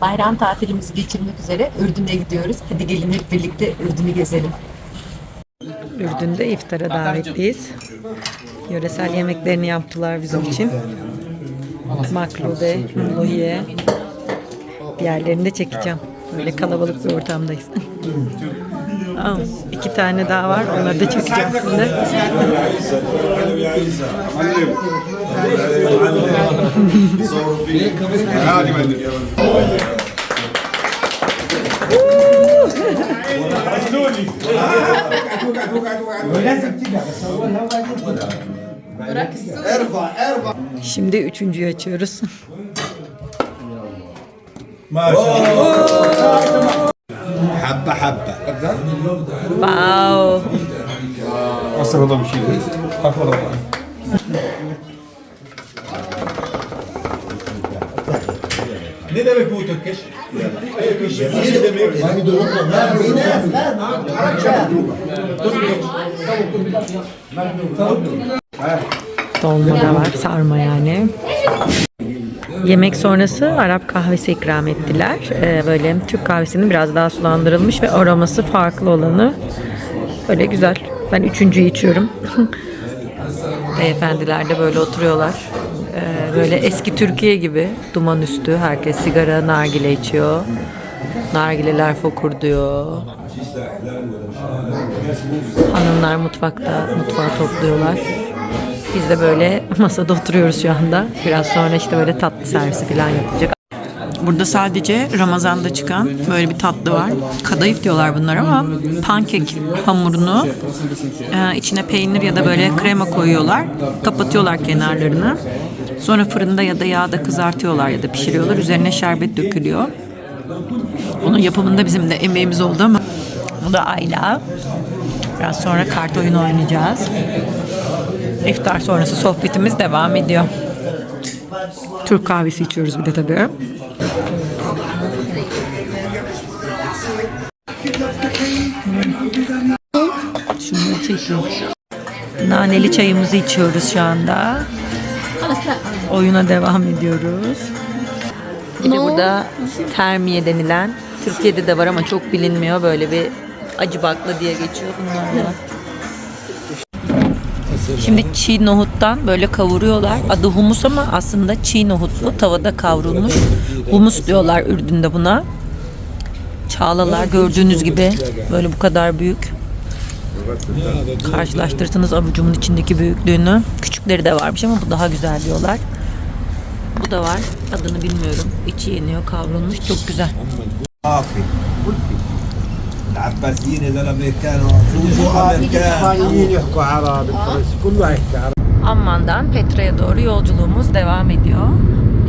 Bayram tatilimizi geçirmek üzere Ürdün'e gidiyoruz. Hadi gelin hep birlikte Ürdün'ü gezelim. Ürdün'de iftara davetliyiz. Yöresel yemeklerini yaptılar bizim için. Maklude, lohiye. Diğerlerini de çekeceğim. Böyle kalabalık bir ortamdayız. Aa, iki tane daha var. Onları da çekeceğim Şimdi üçüncüyü açıyoruz. Habba habba. Wow. Aslında bir şey değil. Ne demek bu Türkçe? Ne demek? Dolma da var, sarma yani. Yemek sonrası Arap kahvesi ikram ettiler. Ee, böyle Türk kahvesinin biraz daha sulandırılmış ve aroması farklı olanı. Böyle güzel. Ben üçüncüyü içiyorum. Beyefendiler de böyle oturuyorlar. Böyle eski Türkiye gibi duman üstü. Herkes sigara, nargile içiyor. Nargileler fokur diyor. Hanımlar mutfakta mutfağı topluyorlar. Biz de böyle masada oturuyoruz şu anda. Biraz sonra işte böyle tatlı servisi falan yapacak. Burada sadece Ramazan'da çıkan böyle bir tatlı var. Kadayıf diyorlar bunlar ama pankek hamurunu e, içine peynir ya da böyle krema koyuyorlar. Kapatıyorlar kenarlarını. Sonra fırında ya da yağda kızartıyorlar ya da pişiriyorlar. Üzerine şerbet dökülüyor. Onun yapımında bizim de emeğimiz oldu ama bu da Ayla. Biraz sonra kart oyunu oynayacağız. İftar sonrası sohbetimiz devam ediyor. Türk kahvesi içiyoruz bir de tabii. Şunu çekiyorum. Naneli çayımızı içiyoruz şu anda. Oyuna devam ediyoruz. Bir de burada termiye denilen, Türkiye'de de var ama çok bilinmiyor. Böyle bir acı bakla diye geçiyor bunlar da. Şimdi çiğ nohuttan böyle kavuruyorlar. Adı humus ama aslında çiğ nohutlu tavada kavrulmuş. Humus diyorlar Ürdün'de buna. Çağlalar gördüğünüz gibi böyle bu kadar büyük. Karşılaştırırsanız avucumun içindeki büyüklüğünü. Küçükleri de varmış ama bu daha güzel diyorlar. Bu da var. Adını bilmiyorum. İçi yeniyor, kavrulmuş. Çok güzel. صافي العباسيين يا زلمه كانوا شوفوا امريكان الاسبانيين يحكوا عربي الفرنسي كله يحكي عربي Amman'dan Petra'ya doğru yolculuğumuz devam ediyor.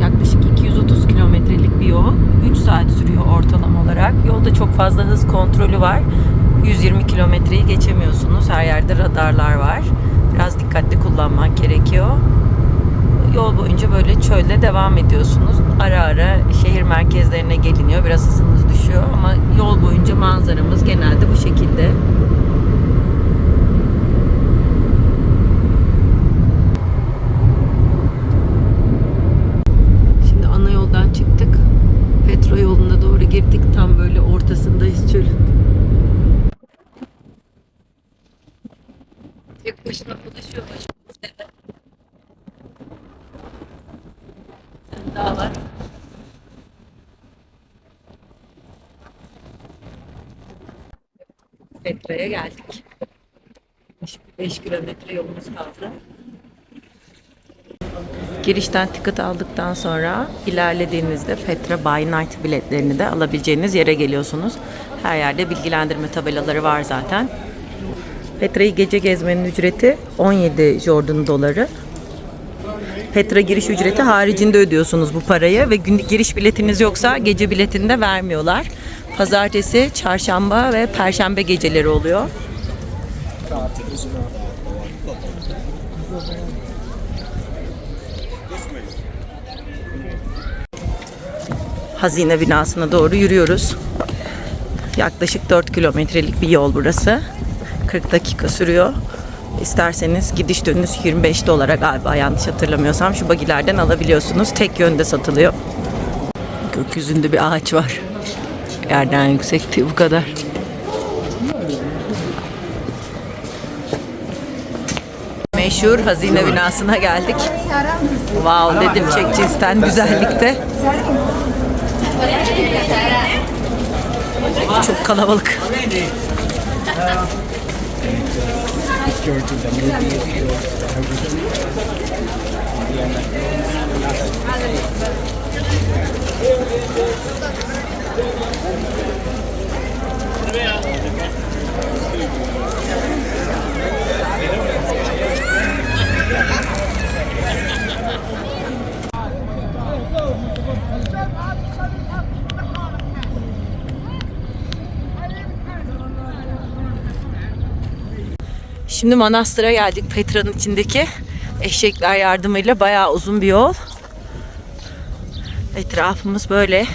Yaklaşık 230 kilometrelik bir yol. 3 saat sürüyor ortalama olarak. Yolda çok fazla hız kontrolü var. 120 kilometreyi geçemiyorsunuz. Her yerde radarlar var. Biraz dikkatli kullanmak gerekiyor. Yol boyunca böyle çölde devam ediyorsunuz. Ara ara şehir merkezlerine geliniyor. Biraz hızınız düşüyor ama yol boyunca manzaramız genelde bu şekilde. Şimdi ana yoldan çıktık. Petro yoluna doğru girdik. Tam böyle ortasındayız çölün. Tek başına dolaşıyor başımızda da. Sen daha var. Petra'ya geldik. 5 kilometre yolumuz kaldı. Girişten ticket aldıktan sonra ilerlediğinizde Petra By Night biletlerini de alabileceğiniz yere geliyorsunuz. Her yerde bilgilendirme tabelaları var zaten. Petra'yı gece gezmenin ücreti 17 Jordan doları. Petra giriş ücreti haricinde ödüyorsunuz bu parayı ve giriş biletiniz yoksa gece biletini de vermiyorlar. Pazartesi, çarşamba ve perşembe geceleri oluyor. Hazine binasına doğru yürüyoruz. Yaklaşık 4 kilometrelik bir yol burası. 40 dakika sürüyor. İsterseniz gidiş dönüş 25 dolara galiba yanlış hatırlamıyorsam şu bagilerden alabiliyorsunuz. Tek yönde satılıyor. Gökyüzünde bir ağaç var. Yerden yüksekti bu kadar. Meşhur hazine binasına geldik. Wow dedim çek cinsten güzellikte. Çok kalabalık. Şimdi manastıra geldik Petra'nın içindeki eşekler yardımıyla bayağı uzun bir yol. Etrafımız böyle.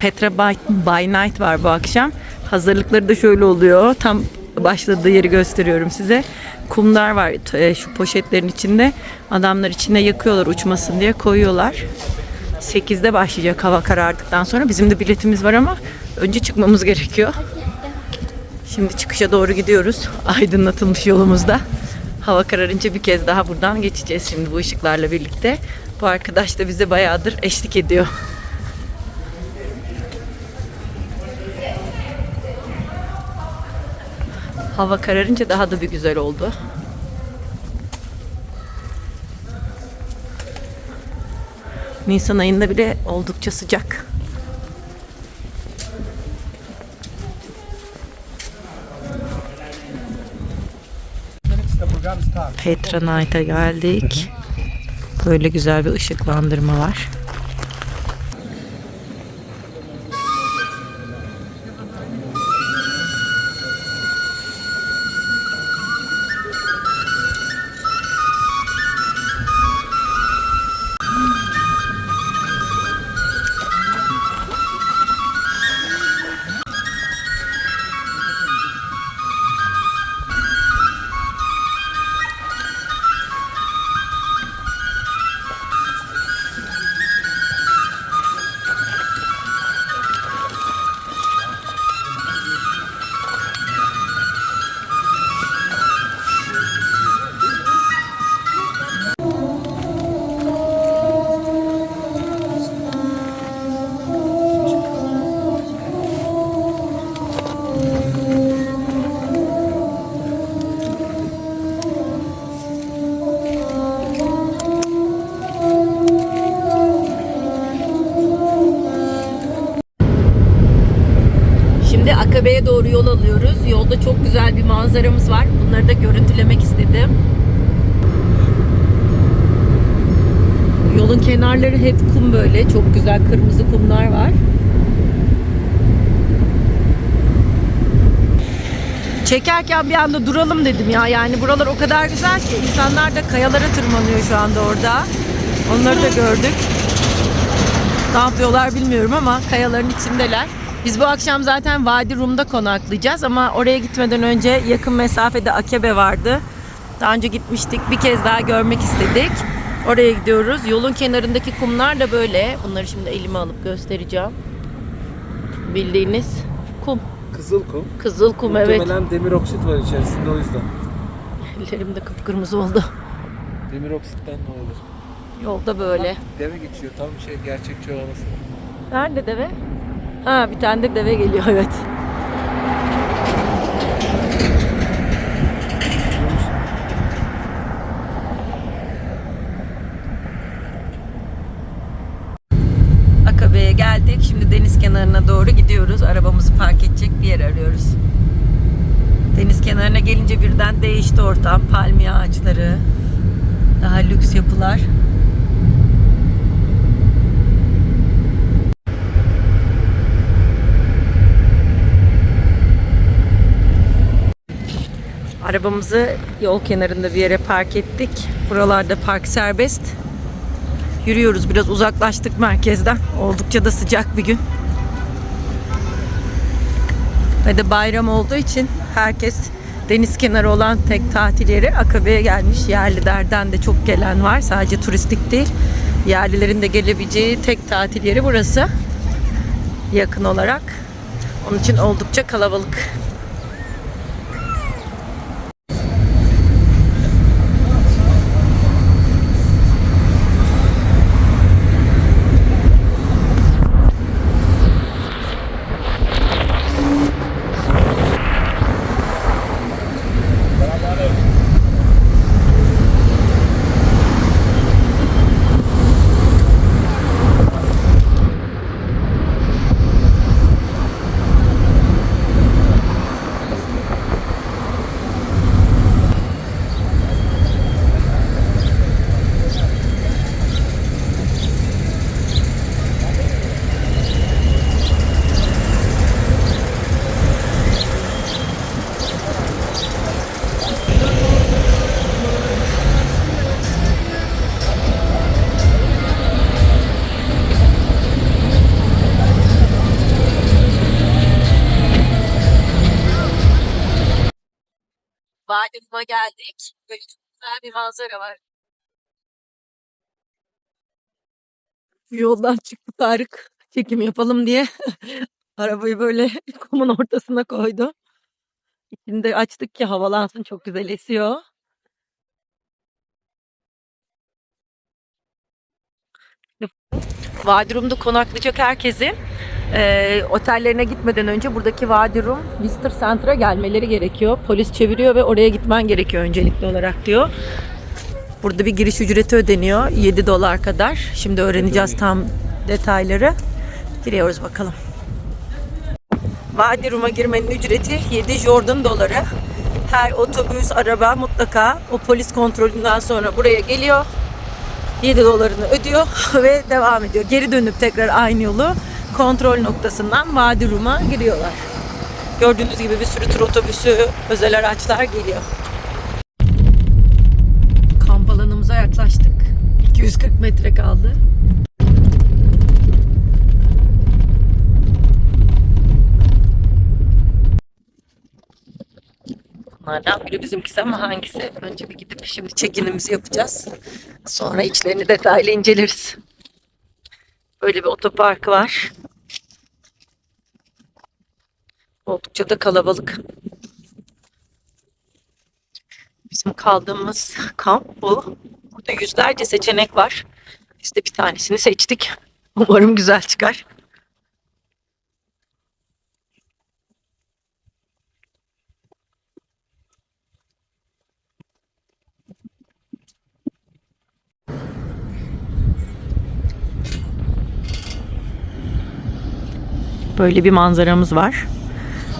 Petra by, by Night var bu akşam. Hazırlıkları da şöyle oluyor. Tam başladığı yeri gösteriyorum size. Kumlar var e, şu poşetlerin içinde. Adamlar içine yakıyorlar uçmasın diye koyuyorlar. 8'de başlayacak hava karardıktan sonra. Bizim de biletimiz var ama önce çıkmamız gerekiyor. Şimdi çıkışa doğru gidiyoruz. Aydınlatılmış yolumuzda. Hava kararınca bir kez daha buradan geçeceğiz şimdi bu ışıklarla birlikte. Bu arkadaş da bize bayağıdır eşlik ediyor. Hava kararınca daha da bir güzel oldu. Nisan ayında bile oldukça sıcak. Petra Night'a geldik. Böyle güzel bir ışıklandırma var. Akabe'ye doğru yol alıyoruz. Yolda çok güzel bir manzaramız var. Bunları da görüntülemek istedim. Yolun kenarları hep kum böyle. Çok güzel kırmızı kumlar var. Çekerken bir anda duralım dedim ya. Yani buralar o kadar güzel ki insanlar da kayalara tırmanıyor şu anda orada. Onları da gördük. Ne yapıyorlar bilmiyorum ama kayaların içindeler. Biz bu akşam zaten Vadi Rum'da konaklayacağız ama oraya gitmeden önce yakın mesafede Akebe vardı. Daha önce gitmiştik. Bir kez daha görmek istedik. Oraya gidiyoruz. Yolun kenarındaki kumlar da böyle. Bunları şimdi elime alıp göstereceğim. Bildiğiniz kum. Kızıl kum. Kızıl kum evet. Muhtemelen demir oksit var içerisinde o yüzden. Ellerim de kıpkırmızı oldu. Demir oksitten ne olur? Yolda böyle. Deve geçiyor tam şey gerçekçi olması. Nerede deve? Ha bir tane de deve geliyor evet. Akabe'ye geldik. Şimdi deniz kenarına doğru gidiyoruz. Arabamızı park edecek bir yer arıyoruz. Deniz kenarına gelince birden değişti ortam. Palmiye ağaçları, daha lüks yapılar. Arabamızı yol kenarında bir yere park ettik. Buralarda park serbest. Yürüyoruz. Biraz uzaklaştık merkezden. Oldukça da sıcak bir gün. Ve de bayram olduğu için herkes deniz kenarı olan tek tatil yeri Akabe'ye gelmiş. Yerlilerden de çok gelen var. Sadece turistik değil. Yerlilerin de gelebileceği tek tatil yeri burası. Yakın olarak. Onun için oldukça kalabalık. Vadim'e geldik. Böyle çok güzel bir manzara var. Yoldan çıktı Tarık. Çekim yapalım diye. Arabayı böyle kumun ortasına koydu. İçinde açtık ki havalansın çok güzel esiyor. Vadurum'da konaklayacak herkesin e, otellerine gitmeden önce buradaki Vadirum Visitor Center'a gelmeleri gerekiyor. Polis çeviriyor ve oraya gitmen gerekiyor öncelikli olarak diyor. Burada bir giriş ücreti ödeniyor. 7 dolar kadar. Şimdi öğreneceğiz tam detayları. Giriyoruz bakalım. Vadirum'a girmenin ücreti 7 Jordan doları. Her otobüs, araba mutlaka o polis kontrolünden sonra buraya geliyor. 7 dolarını ödüyor ve devam ediyor. Geri dönüp tekrar aynı yolu kontrol noktasından Vadirum'a giriyorlar. Gördüğünüz gibi bir sürü tur otobüsü, özel araçlar geliyor. Kamp alanımıza yaklaştık. 240 metre kaldı. Bunlardan biri bizimkisi ama hangisi? Önce bir gidip şimdi check-in'imizi yapacağız. Sonra içlerini detaylı inceleriz. Böyle bir otoparkı var. Oldukça da kalabalık. Bizim kaldığımız kamp bu. Burada yüzlerce seçenek var. Biz de bir tanesini seçtik. Umarım güzel çıkar. Böyle bir manzaramız var.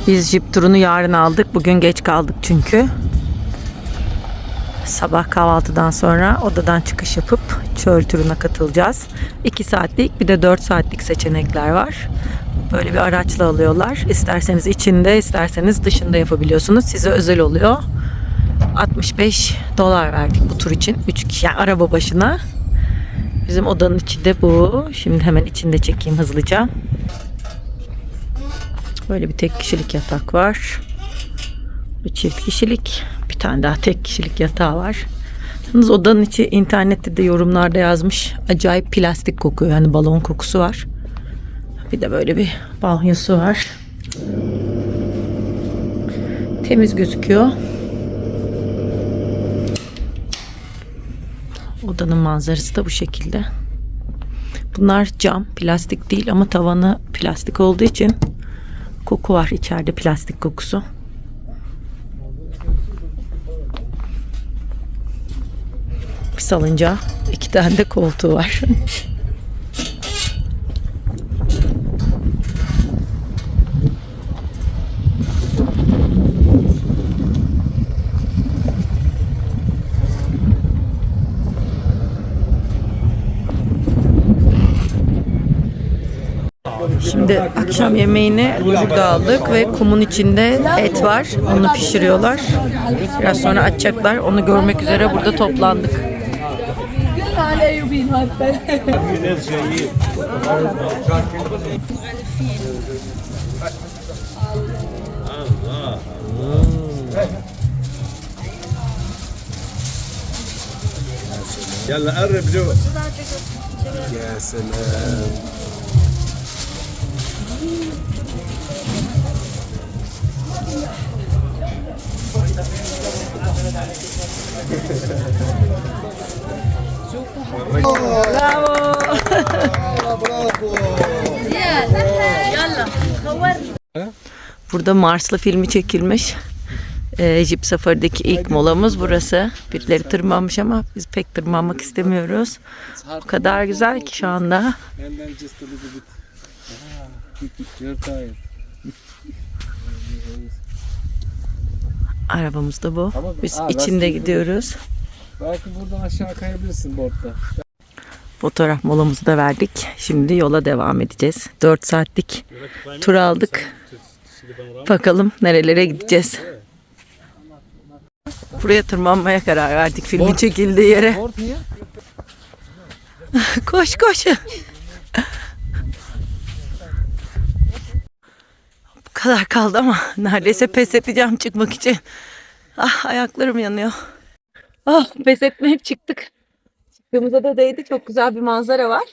Biz jip turunu yarın aldık. Bugün geç kaldık çünkü. Sabah kahvaltıdan sonra odadan çıkış yapıp çöl turuna katılacağız. 2 saatlik bir de 4 saatlik seçenekler var. Böyle bir araçla alıyorlar. İsterseniz içinde isterseniz dışında yapabiliyorsunuz. Size özel oluyor. 65 dolar verdik bu tur için. 3 kişi yani araba başına. Bizim odanın içi de bu. Şimdi hemen içinde çekeyim hızlıca. Böyle bir tek kişilik yatak var. Bir çift kişilik. Bir tane daha tek kişilik yatağı var. Yalnız odanın içi internette de yorumlarda yazmış. Acayip plastik kokuyor. Yani balon kokusu var. Bir de böyle bir banyosu var. Temiz gözüküyor. Odanın manzarası da bu şekilde. Bunlar cam, plastik değil ama tavanı plastik olduğu için koku var içeride plastik kokusu. Bir salıncağı, iki tane de koltuğu var. Şimdi akşam yemeğini burada aldık ve kumun içinde et var. Onu pişiriyorlar. Biraz sonra açacaklar. Onu görmek üzere burada toplandık. يلا قرب له يا سلام ya selam. Burada Marslı filmi çekilmiş. Ee, Jeep Safari'deki ilk molamız burası. Birileri tırmanmış ama biz pek tırmanmak istemiyoruz. O kadar güzel ki şu anda. Tired. Arabamız da bu. Ama- Biz Aa, içinde gidiyoruz. Belki buradan aşağı kayabilirsin boardta. Fotoğraf molamızı da verdik. Şimdi yola devam edeceğiz. 4 saatlik tur aldık. Bakalım nerelere gideceğiz. Buraya tırmanmaya karar verdik filmin çekildiği yere. Koş koş. Kadar kaldı ama neredeyse pes edeceğim çıkmak için. Ah ayaklarım yanıyor. Ah pes etmeyip çıktık. Çıktığımıza da değdi. Çok güzel bir manzara var.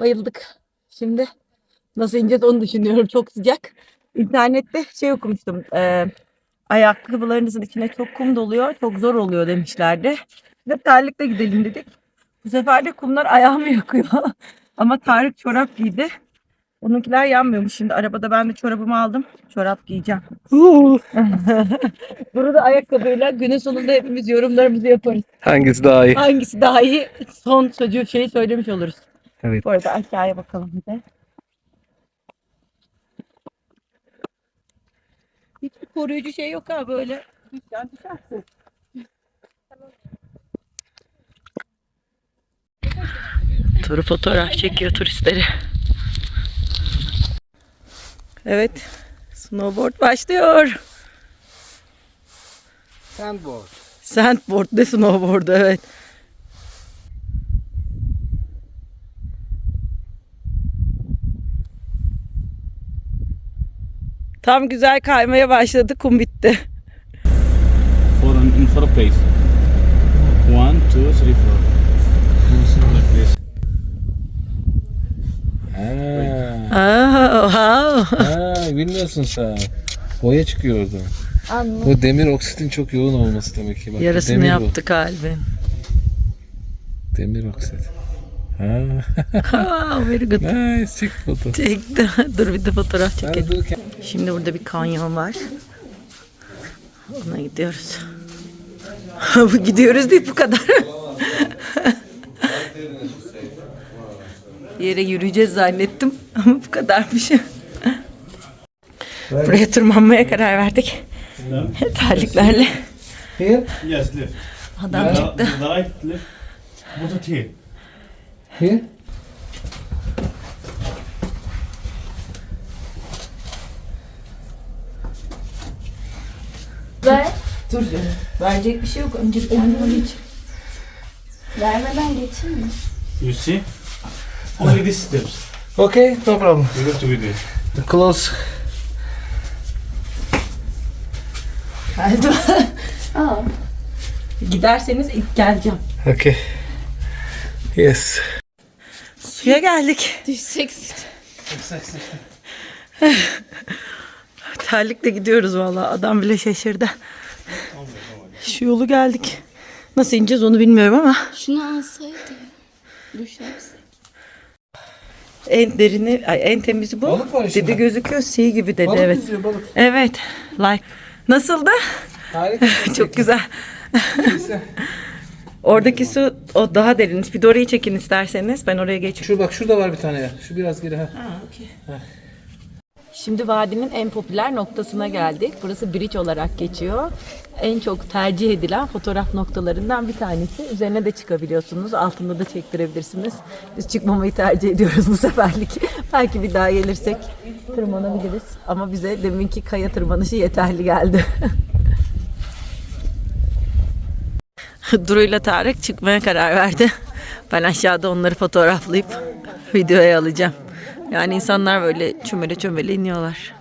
Bayıldık. Şimdi nasıl ineceğiz onu düşünüyorum. Çok sıcak. İnternette şey okumuştum. E, ayakkabılarınızın içine çok kum doluyor. Çok zor oluyor demişlerdi. Biz terlikle gidelim dedik. Bu sefer de kumlar ayağımı yakıyor. Ama Tarık çorap giydi. Onunkiler yanmıyormuş şimdi. Arabada ben de çorabımı aldım. Çorap giyeceğim. Burada ayakkabıyla günün sonunda hepimiz yorumlarımızı yaparız. Hangisi daha iyi? Hangisi daha iyi? Son sözü şeyi söylemiş oluruz. Evet. Bu arada aşağıya bakalım bir de. Hiçbir koruyucu şey yok ha böyle. Düşen düşersin. Turu fotoğraf çekiyor turistleri. Evet. Snowboard başlıyor. Sandboard. Sandboard de snowboard evet. Tam güzel kaymaya başladı kum bitti. four on, in four place. One, two, three, four. Like this. Ha, Aa, wow. ha, bilmiyorsun sen. Boya çıkıyor orada. Bu demir oksitin çok yoğun olması demek ki. Bak, bu Yarısını demir bu. yaptı kalbin. Demir oksit. Ha. Wow, very good. nice çek foto. Çekti. Dur bir de fotoğraf çekelim. Şimdi burada bir kanyon var. Ona gidiyoruz. Bu gidiyoruz değil bu kadar. Bir yere yürüyeceğiz zannettim ama bu kadarmış. Buraya tırmanmaya karar verdik. Terliklerle. Here? Yes, lift. Adam çıktı. Right, lift. Put it here. Here? Ver. Dur. Verecek bir şey yok. Önce elini geç. Vermeden geçeyim mi? You see? Only these steps. Okay, no problem. You have to be there. Close. Aa. Giderseniz ilk geleceğim. Okay. Yes. Suya geldik. Düşsek. Terlikle gidiyoruz vallahi. Adam bile şaşırdı. Şu yolu geldik. Nasıl ineceğiz onu bilmiyorum ama Şunu alsaydı. Düşersin. En derini, ay, en temizi bu. Balık var içinde. Dedi gözüküyor. Sea gibi dedi Balık evet. yüzüyor balık. Evet. Like. Nasıldı? Harika. Çok güzel. Oradaki su o daha derinmiş. Bir de orayı çekin isterseniz. Ben oraya geçiyorum. Şu bak şurada var bir tane ya. Şu biraz geri ha. Şimdi vadinin en popüler noktasına geldik. Burası bridge olarak geçiyor. En çok tercih edilen fotoğraf noktalarından bir tanesi. Üzerine de çıkabiliyorsunuz. Altında da çektirebilirsiniz. Biz çıkmamayı tercih ediyoruz bu seferlik. Belki bir daha gelirsek tırmanabiliriz. Ama bize deminki kaya tırmanışı yeterli geldi. Duru ile Tarık çıkmaya karar verdi. Ben aşağıda onları fotoğraflayıp videoya alacağım. Yani insanlar böyle çömele çömele iniyorlar.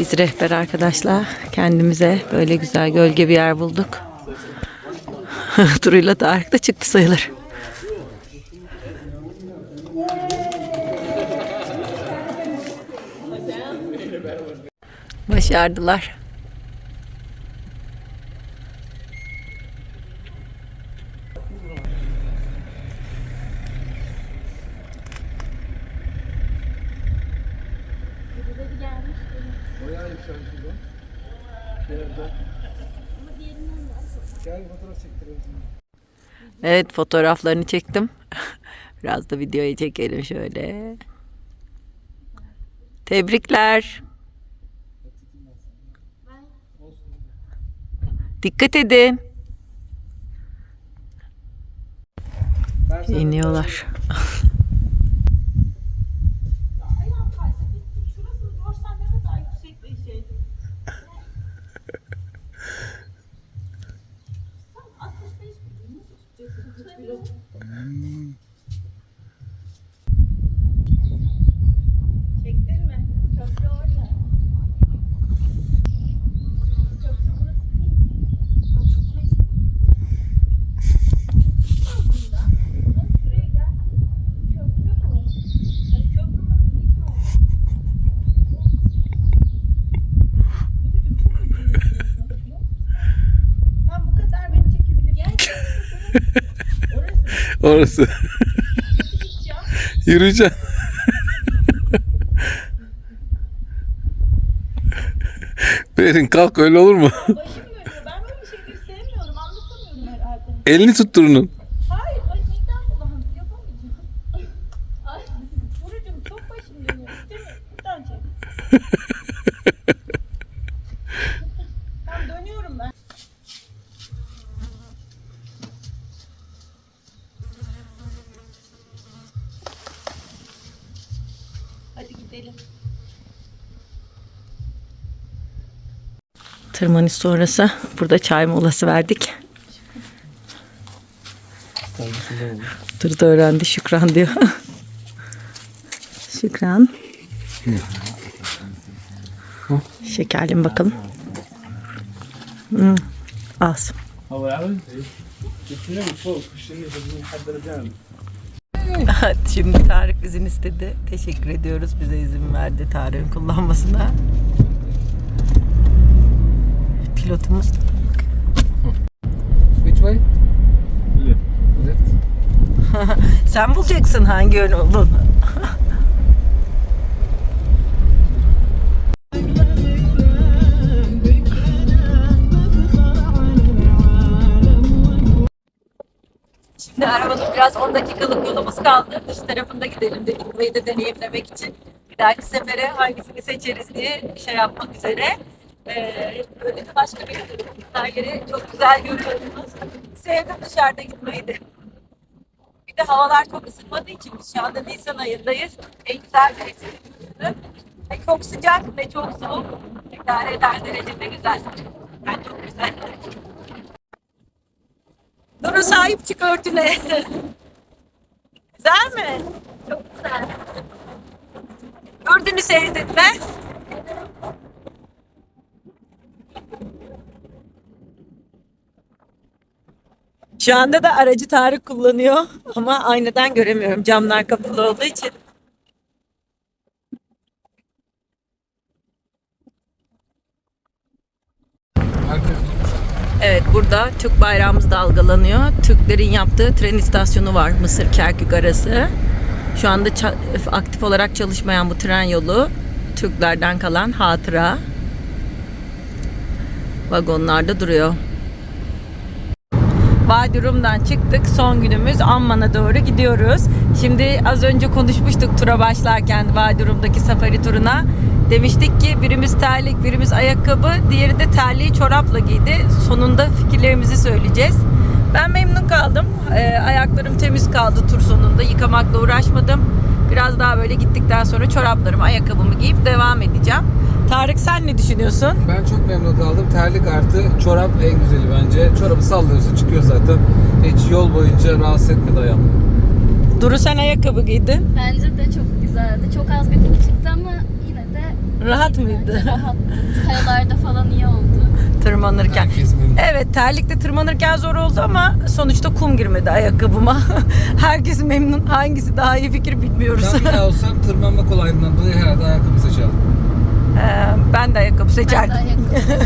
Biz rehber arkadaşlar kendimize böyle güzel gölge bir yer bulduk. turuyla Tarık da çıktı sayılır. Başardılar. Evet fotoğraflarını çektim. Biraz da videoyu çekelim şöyle. Tebrikler. Dikkat edin. İniyorlar. Orası. Yürüyeceğim. Berin kalk öyle olur mu? Başım dönüyor. Ben böyle şeyleri sevmiyorum. Anlatamıyorum herhalde. Elini tut turunun. Hayır, baş midem bulandı. Yapamayacağım. Ay, Buracığım çok başım dönüyor. Değil mi? Buradan çek. Tamam dönüyorum ben. Hadi gidelim. Tırmanış sonrası burada çay molası verdik. Dur da öğrendi Şükran diyor. Şükran. Şekerli mi bakalım? Hmm, az. Şimdi Tarık izin istedi. Teşekkür ediyoruz bize izin verdi Tarık'ın kullanmasına. Pilotumuz Which way? Left. Left. Sen bulacaksın hangi yön olduğunu. Şimdi arabanın biraz 10 dakikalık yolumuz kaldı. Dış tarafında gidelim dedik. Burayı da deneyimlemek için. Bir dahaki sefere hangisini seçeriz diye şey yapmak üzere. Ee, böyle başka bir her yeri çok güzel görüyorsunuz. Sevdim dışarıda gitmeyi de. Bir de havalar çok ısınmadığı için şu anda Nisan ayındayız. En güzel mevsim. Ne çok sıcak ne çok soğuk. İdare eder derecede güzel. Yani çok güzel. Duru sahip çık örtüne. güzel mi? Çok güzel. Gördüğünü seyredin Şu anda da aracı Tarık kullanıyor ama aynadan göremiyorum. Camlar kapalı olduğu için. Evet burada Türk bayrağımız dalgalanıyor. Türklerin yaptığı tren istasyonu var Mısır Kerkük arası. Şu anda aktif olarak çalışmayan bu tren yolu Türklerden kalan hatıra. Vagonlarda duruyor. Vadi Rum'dan çıktık. Son günümüz Amman'a doğru gidiyoruz. Şimdi az önce konuşmuştuk tura başlarken Vadi Rum'daki safari turuna. Demiştik ki birimiz terlik, birimiz ayakkabı, diğeri de terliği çorapla giydi. Sonunda fikirlerimizi söyleyeceğiz. Ben memnun kaldım. Ee, ayaklarım temiz kaldı tur sonunda. Yıkamakla uğraşmadım. Biraz daha böyle gittikten sonra çoraplarımı, ayakkabımı giyip devam edeceğim. Tarık sen ne düşünüyorsun? Ben çok memnun kaldım. Terlik artı çorap en güzeli bence. Çorabı sallıyorsun çıkıyor zaten. Hiç yol boyunca rahatsız etmedi ayağımı. Duru sen ayakkabı giydin. Bence de çok güzeldi. Çok az bir çıktı ama yine de Rahat mıydı? rahattı. Kayalarda falan iyi oldu. Tırmanırken. Herkes memnun. Evet terlikte tırmanırken zor oldu ama sonuçta kum girmedi ayakkabıma. Herkes memnun. Hangisi daha iyi fikir bilmiyoruz. Ben bir daha olsam tırmanma kolaylığından dolayı herhalde ayakkabı seçerdim. Ee, ben de ayakkabı Ben seçerdim. de ayakkabı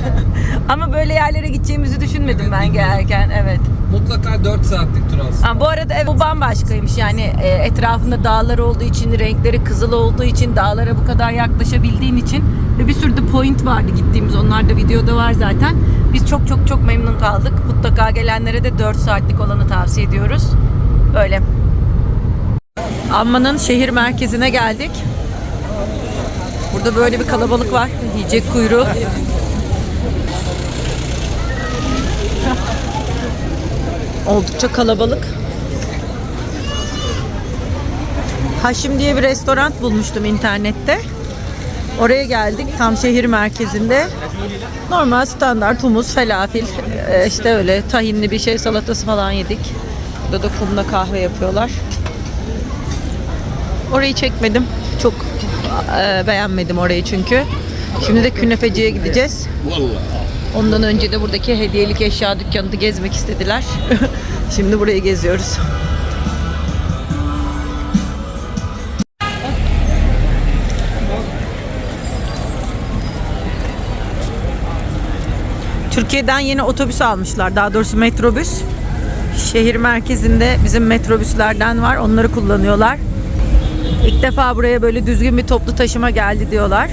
Ama böyle yerlere gideceğimizi düşünmedim Evet, ben gelirken. Evet. Mutlaka 4 saatlik tur alsın. Ha, bu arada evet, bu bambaşkaymış. Yani e, etrafında dağlar olduğu için, renkleri kızıl olduğu için, dağlara bu kadar yaklaşabildiğin için ve bir sürü de point vardı gittiğimiz. Onlar da videoda var zaten. Biz çok çok çok memnun kaldık. Mutlaka gelenlere de 4 saatlik olanı tavsiye ediyoruz. Böyle. Amman'ın şehir merkezine geldik. Burada böyle bir kalabalık var. Yiyecek kuyruğu. Oldukça kalabalık. Haşim diye bir restoran bulmuştum internette. Oraya geldik tam şehir merkezinde. Normal standart humus, felafil, e, işte öyle tahinli bir şey salatası falan yedik. Burada da kumda kahve yapıyorlar. Orayı çekmedim. Çok e, beğenmedim orayı çünkü. Şimdi de künefeciye gideceğiz. Ondan önce de buradaki hediyelik eşya dükkanını gezmek istediler. Şimdi burayı geziyoruz. Türkiye'den yeni otobüs almışlar. Daha doğrusu metrobüs. Şehir merkezinde bizim metrobüslerden var. Onları kullanıyorlar. İlk defa buraya böyle düzgün bir toplu taşıma geldi diyorlar.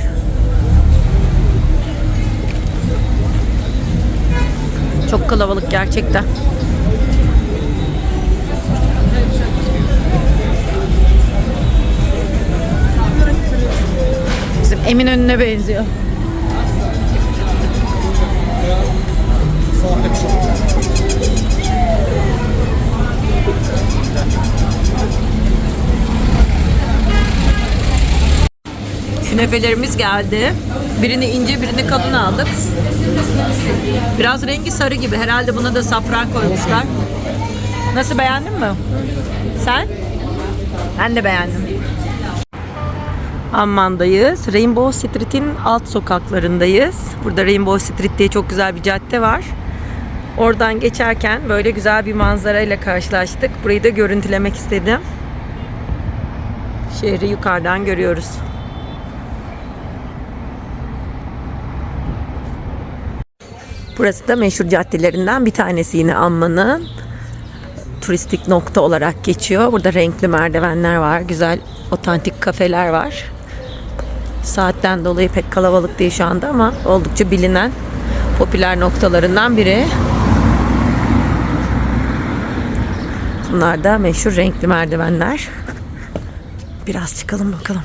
Çok kalabalık gerçekten. Bizim Eminönü'ne benziyor. Künefelerimiz geldi. Birini ince, birini kalın aldık. Biraz rengi sarı gibi. Herhalde buna da safran koymuşlar. Nasıl beğendin mi? Sen? Ben de beğendim. Amman'dayız. Rainbow Street'in alt sokaklarındayız. Burada Rainbow Street diye çok güzel bir cadde var. Oradan geçerken böyle güzel bir manzarayla karşılaştık. Burayı da görüntülemek istedim. Şehri yukarıdan görüyoruz. Burası da meşhur caddelerinden bir tanesi yine Amman'ın. Turistik nokta olarak geçiyor. Burada renkli merdivenler var. Güzel otantik kafeler var. Saatten dolayı pek kalabalık değil şu anda ama oldukça bilinen popüler noktalarından biri. Bunlar da meşhur renkli merdivenler. Biraz çıkalım bakalım.